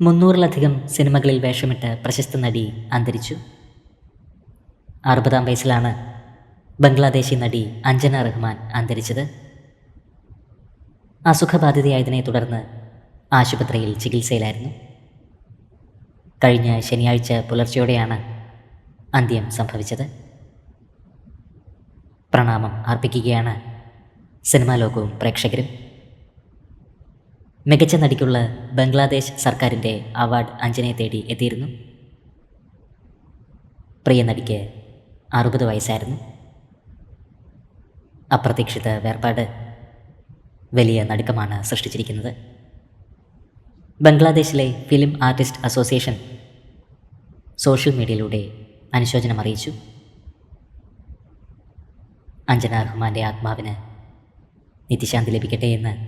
മുന്നൂറിലധികം സിനിമകളിൽ വേഷമിട്ട് പ്രശസ്ത നടി അന്തരിച്ചു. അറുപതാം വയസ്സിലാണ് ബംഗ്ലാദേശി നടി അഞ്ജന റഹ്മാൻ അന്തരിച്ചത്. അസുഖബാധിതയായതിനെ തുടർന്ന് ആശുപത്രിയിൽ ചികിത്സയിലായിരുന്നു. കഴിഞ്ഞ ശനിയാഴ്ച പുലർച്ചെയോടെയാണ് അന്ത്യം സംഭവിച്ചത്. പ്രണാമം അർപ്പിക്കുകയാണ് സിനിമാ ലോകവും പ്രേക്ഷകരും. മികച്ച നടിക്കുള്ള ബംഗ്ലാദേശ് സർക്കാരിന്റെ അവാർഡ് അഞ്ജനയെ തേടി എത്തിയിരുന്നു. പ്രിയ നടിക്ക് അറുപത് വയസ്സായിരുന്നു. അപ്രതീക്ഷിത വേർപാട് വലിയ നടുക്കമാണ് സൃഷ്ടിച്ചിരിക്കുന്നത്. ബംഗ്ലാദേശിലെ ഫിലിം ആർട്ടിസ്റ്റ് അസോസിയേഷൻ സോഷ്യൽ മീഡിയയിലൂടെ അനുശോചനം അറിയിച്ചു. അഞ്ജന റഹ്മാന്റെ ആത്മാവിന് നിത്യശാന്തി ലഭിക്കട്ടെ എന്ന്